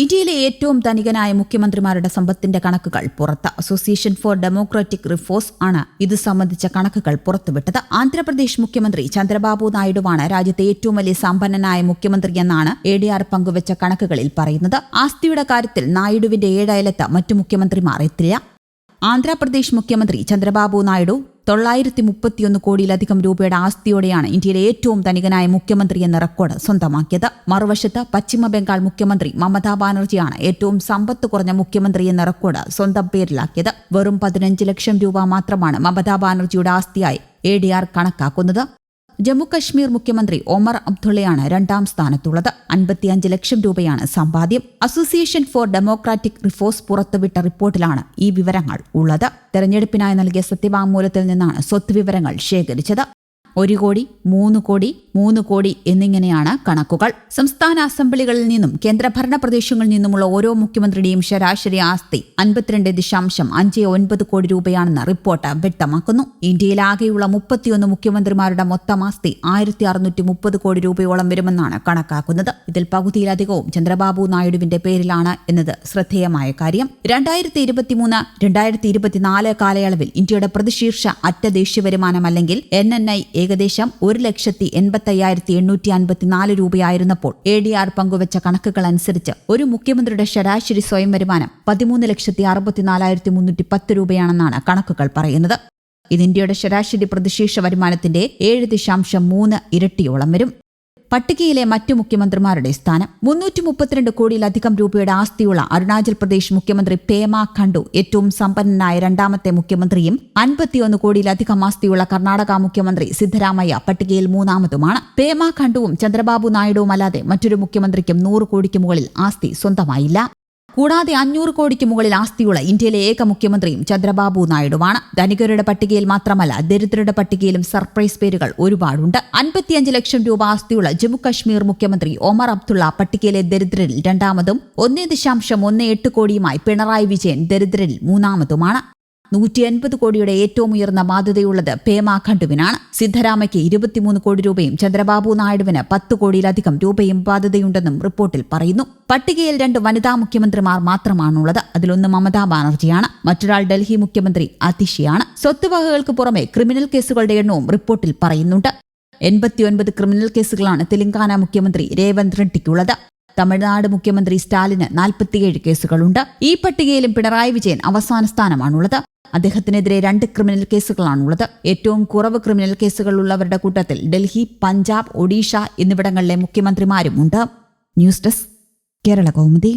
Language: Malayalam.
ഇന്ത്യയിലെ ഏറ്റവും ധനികനായ മുഖ്യമന്ത്രിമാരുടെ സമ്പത്തിന്റെ കണക്കുകൾ പുറത്ത്. അസോസിയേഷൻ ഫോർ ഡെമോക്രാറ്റിക് റിഫോഴ്സ് ആണ് ഇത് സംബന്ധിച്ച കണക്കുകൾ പുറത്തുവിട്ടത്. ആന്ധ്രാപ്രദേശ് മുഖ്യമന്ത്രി ചന്ദ്രബാബു നായിഡുവാണ് രാജ്യത്തെ ഏറ്റവും വലിയ സമ്പന്നനായ മുഖ്യമന്ത്രിയെന്നാണ് എ ഡി ആർ പങ്കുവച്ച കണക്കുകളിൽ പറയുന്നത്. ആസ്തിയുടെ കാര്യത്തിൽ നായിഡുവിന്റെ ഏഴയലത്ത് മറ്റു മുഖ്യമന്ത്രിമാർ എത്തില്ല. ആന്ധ്രാപ്രദേശ് മുഖ്യമന്ത്രി ചന്ദ്രബാബു നായിഡു തൊള്ളായിരത്തി മുപ്പത്തിയൊന്ന് കോടിയിലധികം രൂപയുടെ ആസ്തിയോടെയാണ് ഇന്ത്യയിലെ ഏറ്റവും ധനികനായ മുഖ്യമന്ത്രി എന്ന റെക്കോർഡ് സ്വന്തമാക്കിയത്. മറുവശത്ത് പശ്ചിമ ബംഗാൾ മുഖ്യമന്ത്രി മമതാ ബാനർജിയാണ് ഏറ്റവും സമ്പത്ത് കുറഞ്ഞ മുഖ്യമന്ത്രി എന്ന റെക്കോർഡ് സ്വന്തം പേരിലാക്കിയത്. വെറും പതിനഞ്ച് ലക്ഷം രൂപ മാത്രമാണ് മമതാ ബാനർജിയുടെ ആസ്തിയായി എ ഡി ആർ കണക്കാക്കുന്നത്. ജമ്മുകശ്മീർ മുഖ്യമന്ത്രി ഒമർ അബ്ദുള്ളയാണ് രണ്ടാം സ്ഥാനത്തുള്ളത്. അൻപത്തിയഞ്ച് ലക്ഷം രൂപയാണ് സമ്പാദ്യം. അസോസിയേഷൻ ഫോർ ഡെമോക്രാറ്റിക് റിഫോഴ്സ് പുറത്തുവിട്ട റിപ്പോർട്ടിലാണ് ഈ വിവരങ്ങൾ ഉള്ളത്. തെരഞ്ഞെടുപ്പിനായി നൽകിയ സത്യവാങ്മൂലത്തിൽ നിന്നാണ് സ്വത്ത് വിവരങ്ങൾ ശേഖരിച്ചത്. ഒരു കോടി മൂന്ന് കോടി മൂന്ന് കോടി എന്നിങ്ങനെയാണ് കണക്കുകൾ. സംസ്ഥാന അസംബ്ലികളിൽ നിന്നും കേന്ദ്രഭരണ പ്രദേശങ്ങളിൽ നിന്നുമുള്ള ഓരോ മുഖ്യമന്ത്രിയുടെയും ശരാശരി ആസ്തി അൻപത്തിരണ്ട് ദശാംശം അഞ്ച് ഒൻപത് കോടി രൂപയാണെന്ന് റിപ്പോർട്ട് വ്യക്തമാക്കുന്നു. ഇന്ത്യയിലാകെയുള്ള മുപ്പത്തിയൊന്ന് മുഖ്യമന്ത്രിമാരുടെ മൊത്തം ആസ്തി ആയിരത്തി അറുന്നൂറ്റി മുപ്പത് കോടി രൂപയോളം വരുമെന്നാണ് കണക്കാക്കുന്നത്. ഇതിൽ പകുതിയിലധികവും ചന്ദ്രബാബു നായിഡുവിന്റെ പേരിലാണ് എന്നത് ശ്രദ്ധേയമായ കാര്യം. രണ്ടായിരത്തി ഇരുപത്തിമൂന്ന് രണ്ടായിരത്തി ഇരുപത്തിനാല് കാലയളവിൽ ഇന്ത്യയുടെ പ്രതിശീർഷ അറ്റ ദേശീയ വരുമാനം അല്ലെങ്കിൽ എൻ എൻ ഐ ഏകദേശം ഒരു ലക്ഷത്തി എൺപത്തയ്യായിരത്തി എണ്ണൂറ്റി അൻപത്തിനാല് രൂപയായിരുന്നപ്പോൾ എ ഡി ആർ പങ്കുവച്ച കണക്കുകൾ അനുസരിച്ച് ഒരു മുഖ്യമന്ത്രിയുടെ ശരാശരി സ്വയം വരുമാനം പതിമൂന്ന് ലക്ഷത്തി അറുപത്തിനാലായിരത്തി മുന്നൂറ്റി പത്ത് രൂപയാണെന്നാണ് കണക്കുകൾ പറയുന്നത്. ഇത് ഇന്ത്യയുടെ ശരാശരി പ്രതിശീർഷ വരുമാനത്തിന്റെ ഏഴ് ദശാംശം മൂന്ന് ഇരട്ടിയോളം വരും. പട്ടികയിലെ മറ്റു മുഖ്യമന്ത്രിമാരുടെ സ്ഥാനം. മുന്നൂറ്റി മുപ്പത്തിരണ്ട് കോടിയിലധികം രൂപയുടെ ആസ്തിയുള്ള അരുണാചൽ പ്രദേശ് മുഖ്യമന്ത്രി പേമ ഖണ്ഡു ഏറ്റവും സമ്പന്നനായ രണ്ടാമത്തെ മുഖ്യമന്ത്രിയും അൻപത്തിയൊന്ന് കോടിയിലധികം ആസ്തിയുള്ള കർണാടക മുഖ്യമന്ത്രി സിദ്ധരാമയ്യ പട്ടികയിൽ മൂന്നാമതുമാണ്. പേമ ഖണ്ഡുവും ചന്ദ്രബാബു നായിഡുവും അല്ലാതെ മറ്റൊരു മുഖ്യമന്ത്രിക്കും നൂറ് കോടിക്ക് മുകളിൽ ആസ്തി സ്വന്തമായില്ല. കൂടാതെ അഞ്ഞൂറ് കോടിക്ക് മുകളിൽ ആസ്തിയുള്ള ഇന്ത്യയിലെ ഏക മുഖ്യമന്ത്രിയും ചന്ദ്രബാബു നായിഡുവാണ്. ധനികരുടെ പട്ടികയിൽ മാത്രമല്ല ദരിദ്രരുടെ പട്ടികയിലും സർപ്രൈസ് പേരുകൾ ഒരുപാടുണ്ട്. അൻപത്തിയഞ്ച് ലക്ഷം രൂപ ആസ്തിയുള്ള ജമ്മുകശ്മീർ മുഖ്യമന്ത്രി ഒമർ അബ്ദുള്ള പട്ടികയിലെ ദരിദ്രരിൽ രണ്ടാമതും ഒന്നേ ദശാംശം ഒന്ന് എട്ട് കോടിയുമായി പിണറായി വിജയൻ ദരിദ്രരിൽ മൂന്നാമതുമാണ്. നൂറ്റി അൻപത് കോടിയുടെ ഏറ്റവും ഉയർന്ന ബാധ്യതയുള്ളത് പേമ ഖണ്ഡുവിനാണ്. സിദ്ധരാമയ്ക്ക് ഇരുപത്തിമൂന്ന് കോടി രൂപയും ചന്ദ്രബാബു നായിഡുവിന് പത്ത് കോടിയിലധികം രൂപയും ബാധ്യതയുണ്ടെന്നും റിപ്പോർട്ടിൽ പറയുന്നു. പട്ടികയിൽ രണ്ട് വനിതാ മുഖ്യമന്ത്രിമാർ മാത്രമാണുള്ളത്. അതിലൊന്ന് മമതാ ബാനർജിയാണ്. മറ്റൊരാൾ ഡൽഹി മുഖ്യമന്ത്രി അതിഷിയാണ്. സ്വത്തുവകകൾക്ക് പുറമെ ക്രിമിനൽ കേസുകളുടെ എണ്ണവും റിപ്പോർട്ടിൽ പറയുന്നുണ്ട്. എൺപത്തിയൊൻപത് ക്രിമിനൽ കേസുകളാണ് തെലങ്കാന മുഖ്യമന്ത്രി രേവന്ത് റെഡ്ഡിക്കുള്ളത്. തമിഴ്നാട് മുഖ്യമന്ത്രി സ്റ്റാലിന് നാൽപ്പത്തിയേഴ് കേസുകളുണ്ട്. ഈ പട്ടികയിലും പിണറായി വിജയൻ അവസാന സ്ഥാനമാണുള്ളത്. അദ്ദേഹത്തിനെതിരെ രണ്ട് ക്രിമിനൽ കേസുകളാണുള്ളത്. ഏറ്റവും കുറവ് ക്രിമിനൽ കേസുകളുള്ളവരുടെ കൂട്ടത്തിൽ ഡൽഹി പഞ്ചാബ് ഒഡീഷ എന്നിവിടങ്ങളിലെ മുഖ്യമന്ത്രിമാരുമുണ്ട് ന്യൂസ് ഡെസ്ക് കേരള കൗമുദി.